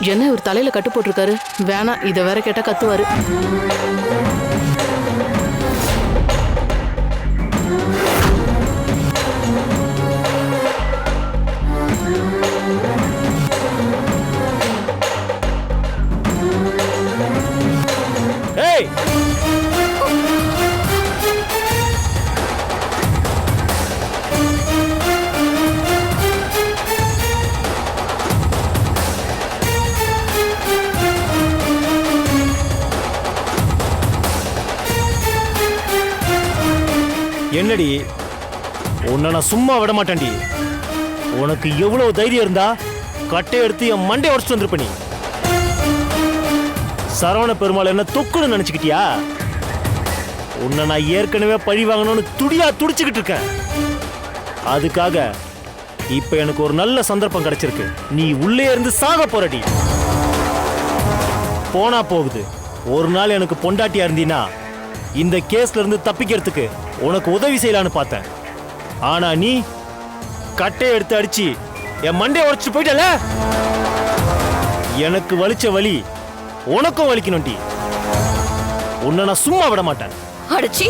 என்ன இவர் தலையில கட்டு போட்டிருக்காரு? வேணாம் இதை வேற கேட்டா கத்துவாரு. என்னடி? உன்னை நான் சும்மா விட மாட்டேன்டி உனக்கு எவ்வளவு தைரியம் இருந்தா கட்டை எடுத்து என் மண்டை உடச்சிட்டு வந்திருப்ப நீ. சரவண பெருமாள் என்ன தொக்குன்னு நினைச்சுக்கிட்டியா? உன்னை நான் ஏற்கனவே பழி வாங்கணும்னு துடியா துடிச்சுக்கிட்டு இருக்கேன். அதுக்காக இப்ப எனக்கு ஒரு நல்ல சந்தர்ப்பம் கிடைச்சிருக்கு. நீ உள்ளே இருந்து சாக போறடி. போனா போகுது. ஒரு நாள் எனக்கு பொண்டாட்டியா இருந்தீன்னா இந்த கேஸ்ல இருந்து தப்பிக்கிறதுக்கு உனக்கு உதவி செய்யலான்னு பார்த்தேன். ஆனா நீ கட்டையை எடுத்து அடிச்சு என் மண்டையை உடச்சு போயிட்டல? எனக்கு வலிச்ச வலி உனக்கும் வலிக்கணும்டி. உன்னை நான் சும்மா விட மாட்டேன். அடிச்சி.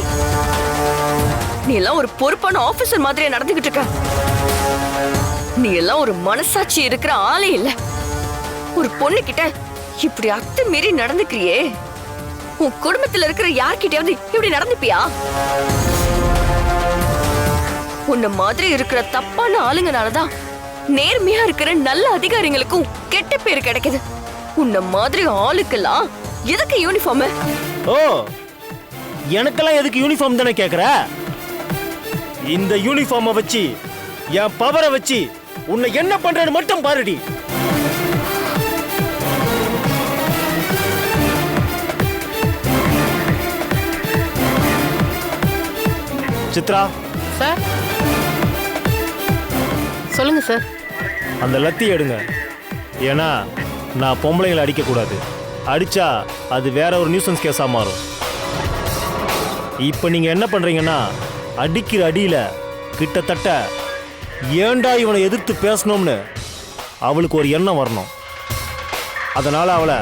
நீ எல்லாம் ஒரு பொறுப்பான ஆபீசர் மாதிரியே நடந்துகிட்டு இருக்க. நீ எல்லாம் ஒரு மனசாட்சி இருக்கிற ஆளே இல்ல. ஒரு பொண்ணு கிட்ட இப்படி அத்து மீறி நடந்துக்கிறியே? உன் குடும்பத்துல இருக்கிற யார்கிட்டயாவது இப்படி நடந்துப்பியா? உன்ன மாதிரி இருக்கிற தப்பான ஆளுங்கனாலதான் நேர்மையா இருக்கிற நல்ல அதிகாரிங்களுக்கும் கெட்ட பேர் கிடைக்குது. உன்ன மாதிரி ஆளுக்கெல்லாம் எதுக்கு யூனிஃபார்ம் ஓ எனக்கெல்லாம் எதுக்கு யூனிஃபார்ம் தானே கேக்குற? இந்த யூனிஃபார்மை வச்சு என் பவரை வச்சு உன்னை என்ன பண்றேன்னு மட்டும் பாருடி. சித்ரா. சார்? சொல்லுங்க சார். அந்த லத்தி எடுங்க. ஏன்னா நான் பொம்பளைங்களை அடிக்கக்கூடாது. அடிச்சா அது வேற ஒரு நியூசன்ஸ் கேஸாக மாறும். இப்போ நீங்கள் என்ன பண்ணுறீங்கன்னா அடிக்கிற அடியில் கிட்டத்தட்ட ஏன்டா இவனை எதிர்த்து பேசணும்னு அவளுக்கு ஒரு எண்ணம் வரணும். அதனால் அவளை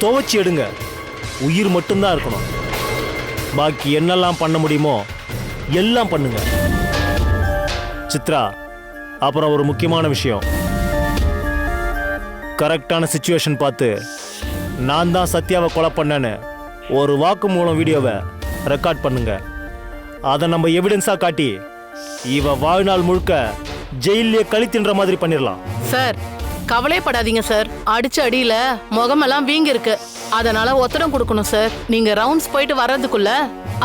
துவைச்சி எடுங்க. உயிர் மட்டும்தான் இருக்கணும். பாக்கி என்னெல்லாம் பண்ண முடியுமோ எல்லாம் பண்ணுங்க. சித்ரா அப்புறம் ஒரு முக்கியமான விஷயம். கரெக்டான சுச்சுவேஷன் பார்த்து நான் தான் சத்யாவை கொலை பண்ணேன்னு ஒரு வாக்கு மூலம் வீடியோவை ரெக்கார்ட் பண்ணுங்க. அதை நம்ம எவிடன்ஸாக காட்டி இவ வாழ்நாள் முழுக்க ஜெயிலே கழித்தின்ற தின்ற மாதிரி பண்ணிடலாம் சார் கவலைப்படாதீங்க சார் அடிச்ச அடியில முகமெல்லாம் வீங்கிருக்கு. அதனால ஒத்தடம் கொடுக்கணும் சார் நீங்க ரவுண்ட்ஸ் போயிட்டு வர்றதுக்குள்ள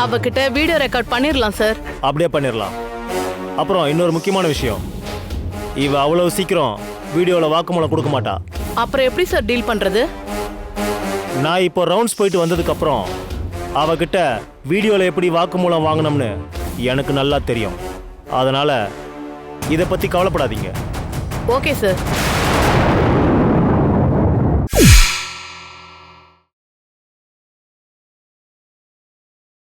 அவகிட்ட வீடியோ ரெக்கார்ட் பண்ணிடலாம் சார். அப்படியே பண்ணிடலாம் அப்புறம் இன்னொரு முக்கியமான விஷயம். இவ அவ்வளவு சீக்கிரம் வீடியோவில் வாக்குமூலம் கொடுக்க மாட்டா. அப்புறம் எப்படி சார் டீல் பண்றது? நான் இப்போ ரவுண்ட்ஸ் போயிட்டு வந்ததுக்கப்புறம் அவகிட்ட வீடியோவில் எப்படி வாக்குமூலம் வாங்கினோம்னு எனக்கு நல்லா தெரியும். அதனால் இதை பற்றி கவலைப்படாதீங்க. Okay sir.